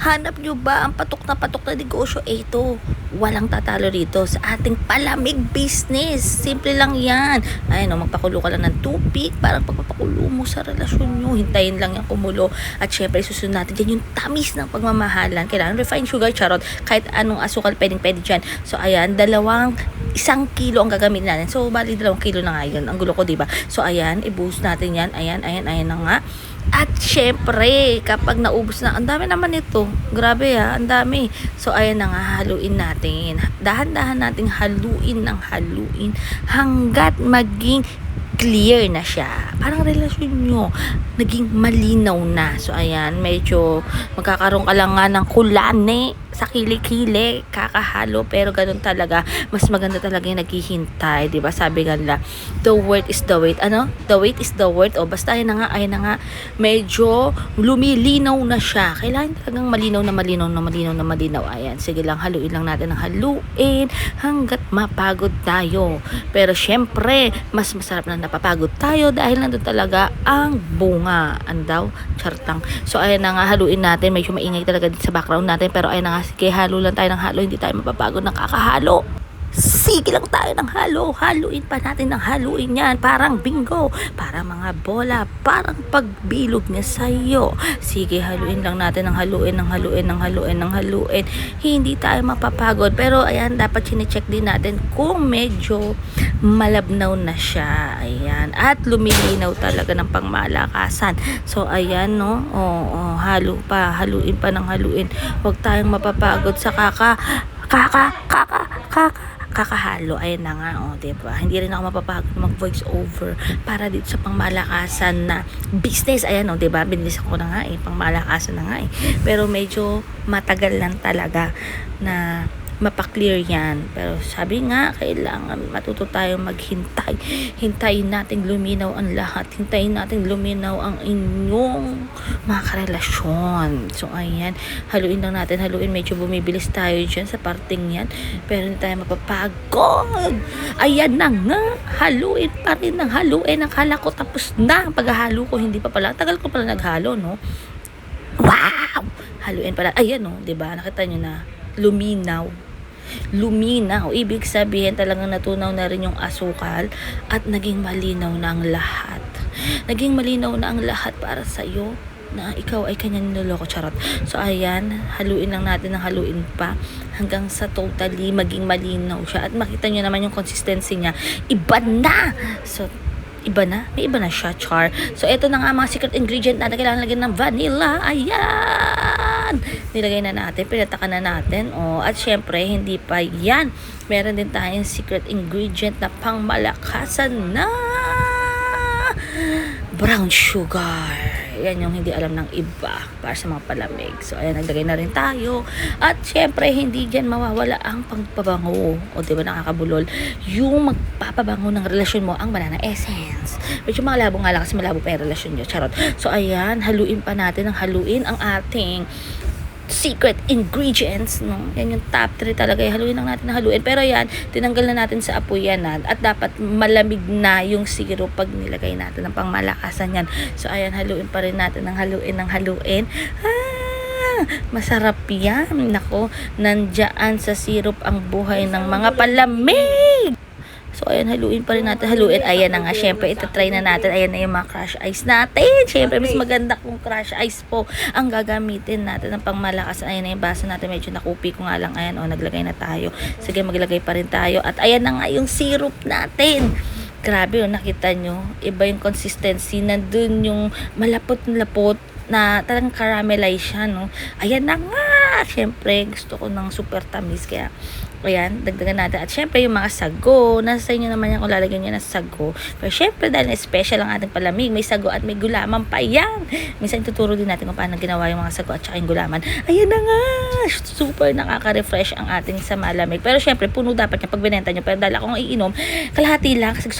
Hanap nyo ba ang patok na patok na negosyo? Eh, ito, walang tatalo rito sa ating palamig business. Simple lang yan. Ayun, no, magpakulo ka lang ng tubig. Parang pagpapakulo mo sa relasyon nyo. Hintayin lang yung kumulo. At syempre, susunod natin dyan yung tamis ng pagmamahalan. Kailangan refined sugar, charot. Kahit anong asukal pwedeng pwede dyan. So, ayan, dalawang isang kilo ang gagamitin natin. So, bali dalawang kilo na nga yun. Ang gulo ko, diba? So, ayan, i-boost natin yan. Ayan, ayan, ayan na nga. At syempre, kapag naubos na, ang dami naman ito. Grabe ha, ang dami. So, ayan na nga, haluin natin. Dahan-dahan nating haluin ng haluin hanggat maging clear na siya. Parang relasyon nyo, naging malinaw na. So, ayan, medyo magkakaroon ka lang nga ng kulane sa kilikili, kakahalo, pero ganun talaga, mas maganda talaga yung naghihintay, di ba? Sabi nga nila, the wait is the wait. Ano? The wait is the wait. O, basta ayun na nga, ayun na nga, medyo lumilinaw na siya. Kailangan talagang malinaw na malinaw na malinaw na malinaw. Ayan, sige lang, haluin lang natin ng haluin hanggat mapagod tayo. Pero syempre, mas masarap na napapagod tayo dahil nandun talaga ang bunga. Ano daw? Chartang. So, ayan na nga, haluin natin. Medyo maingay talaga dito sa background natin. Pero ayan na nga, sige, halo lang tayo ng halo. Hindi tayo mapapagod ng kakahalo. Sige lang tayo ng halo. Haluin pa natin ng haluin yan. Parang bingo. Parang mga bola. Parang pagbilog niya sa'yo. Sige, haluin lang natin ng haluin, ng haluin, ng haluin, ng haluin. Hindi tayo mapapagod. Pero ayan, dapat chinecheck din natin kung medyo malabnaw na siya. Ayan. At lumilinaw talaga ng pangmalakasan. So, ayan, no? Oo, oh, halo pa. Haluin pa ng haluin. Huwag tayong mapapagod sa kaka kaka, kaka, kaka, kakahalo. Ayun na nga, oh, diba? Hindi rin ako mapapagod mag voice over para dito sa pangmalakasan na business. Ayan, oh, diba? Binilis ko na nga eh, pangmalakasan na nga eh. Pero medyo matagal lang talaga na mapaklear yan. Pero sabi nga, kailangan matuto tayo maghintay. Hintayin natin luminaw ang lahat. Hintayin natin luminaw ang inyong mga karelasyon. So, ayan. Haluin lang natin. Haluin. Medyo bumibilis tayo dyan sa parting yan. Pero hindi tayo mapapagod. Ayan na nga. Haluin pa rin ng haluin. Akala ko tapos na. Paghahalo ko, hindi pa pala. Tagal ko pala naghalo, no? Wow! Haluin pala. Ayan, no? ba Nakita nyo na. Luminaw luminaw. Ibig sabihin talagang natunaw na rin yung asukal at naging malinaw na ang lahat. Naging malinaw na ang lahat para sa iyo na ikaw ay kanyang niloloko charot. So ayan, haluin lang natin ng haluin pa hanggang sa totally maging malinaw siya at makita nyo naman yung consistency niya. Iba na! So iba na. May iba na siya, char. So, ito na nga mga secret ingredient natin. Kailangan lagyan ng vanilla. Ayan! Nilagay na natin. Pinatakan na natin. Oh, at syempre, hindi pa yan. Meron din tayong secret ingredient na pangmalakasan na brown sugar. Yan yung hindi alam ng iba para sa mga palamig. So, ayan, naglagay na rin tayo. At syempre, hindi dyan mawawala ang pagpabango. O, di ba, nakakabulol. Yung magpapabango ng relasyon mo, ang banana essence. Medyo mga labo nga lang kasi malabo pa yung relasyon nyo. Charot. So, ayan, haluin pa natin ang haluin ang ating secret ingredients, no? Yan yung top 3 talaga. Haluin lang natin na haluin. Pero yan, tinanggal na natin sa apoy yan. Ha? At dapat malamig na yung syrup pag nilagay natin ng pangmalakasan yan. So, ayan, haluin pa rin natin ng haluin ng haluin. Ah, masarap yan. Nako, nandyan sa syrup ang buhay ng mga palamig. So, ayan, haluin pa rin natin. Haluin. Ayan na nga. Siyempre, itatry na natin. Ayan na yung mga crush ice natin. Siyempre, mas maganda kung crush ice po ang gagamitin natin ng pangmalakas. Ayan na yung baso natin. Medyo nakupi ko nga lang. Ayan, o, naglagay na tayo. Sige, maglagay pa rin tayo. At ayan na nga yung syrup natin. Grabe, oh, nakita nyo. Iba yung consistency. Nandun yung malapot-lapot na talagang caramelize siya, no? Ayan na nga! Siyempre, gusto ko ng super tamis. Kaya, ayan, dagdagan natin. At syempre, yung mga sago. Nasa inyo naman yan kung lalagyan nyo ng sago. Pero syempre, dahil special ang ating palamig, may sago at may gulaman pa yan. Minsan, tuturo din natin kung paano ginawa yung mga sago at saka yung gulaman. Ayan na nga! Super nakaka-refresh ang ating sa malamig. Pero syempre, puno dapat niya pag binenta nyo. Pero dahil akong iinom, kalahati lang kasi gusto